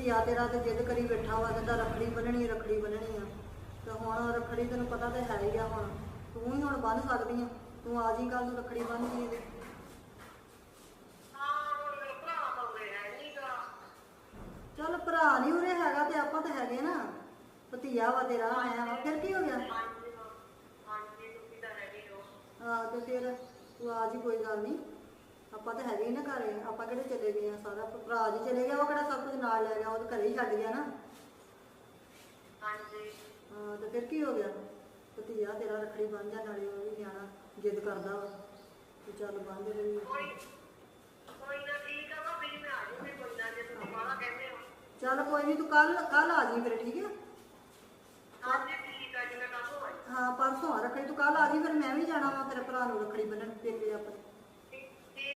ਭਤੀਆ ਤੇਰਾ ਤੇ ਜਿੱਦ ਕਰੀ ਬੈਠਾ ਵਾ ਕਹਿੰਦਾ ਰੱਖੜੀ ਬੰਨਣੀ ਰੱਖੜੀ ਬੰਨਣੀ ਆ। ਤੇ ਹੁਣ ਰੱਖੜੀ ਤੈਨੂੰ ਪਤਾ ਤੇ ਹੈ ਹੀ ਆ ਹੁਣ। ਤੂੰ ਹੀ ਹੁਣ ਬੰਨ ਸਕਦੀ ਆ। ਤੂੰ ਆ ਜੀ ਕੱਲ ਨੂੰ ਰੱਖੜੀ ਬੰਨ੍ਹਦੀ ਇਹਦੇ ਚੱਲ ਭਰਾ ਨਹੀਂ ਉਰੇ ਹੈਗਾ ਤੇ ਆਪਾਂ ਤਾਂ ਹੈਗੇ ਨਾ। ਭਤੀਆ ਵਾ ਤੇਰਾ ਆਇਆ ਵਾ। ਫਿਰ ਕੀ ਹੋ ਗਿਆ? ਹਾਂ। ਤੇ ਫਿਰ ਤੂੰ ਆ ਜੀ ਕੋਈ ਗੱਲ ਨਹੀਂ। ਆਪਾਂ ਤਾਂ ਹੈਗੇ ਹੀ ਨਾ ਘਰੇ। ਆਪਾਂ ਕਿਹੜੇ ਚਲੇ ਗਏ ਆ ਸਾਰਾ। ਭਰਾ ਜੀ ਚਲੇ ਗਿਆ ਉਹ ਕਿਹੜਾ ਸਭ ਨਾਲ ਲੈ ਗਿਆ ਉਹ ਤਾਂ ਘਰੇ ਹੀ ਛੱਡ ਗਿਆ ਨਾ। ਹਾਂ ਤੇ ਫਿਰ ਕੀ ਹੋ ਗਿਆ? ਭਤੀਆ ਤੇਰਾ ਰੱਖੜੀ ਬੰਨ ਜਾ ਨਾਲੇ ਉਹ ਵੀ ਨਿਆਣਾ ਜਿੱਦ ਕਰਦਾ ਵਾ ਤੇ ਚੱਲ ਬੰਨ ਦੇ ਲਈ ਚੱਲ ਕੋਈ ਨਹੀਂ ਤੂੰ ਕੱਲ ਕੱਲ ਆ ਜੀ ਫਿਰ ਠੀਕ ਹੈ ਹਾਂ ਪਰਸੋਂ ਆ ਰੱਖੜੀ ਤੂੰ ਕੱਲ ਆ ਜੀ ਫਿਰ ਮੈਂ ਵੀ ਜਾਣਾ ਵਾ ਤੇਰੇ ਭਰਾ ਨੂੰ ਰੱਖੜੀ ਬੰਨਣ ਪੇਕੇ ਆਪਣੇ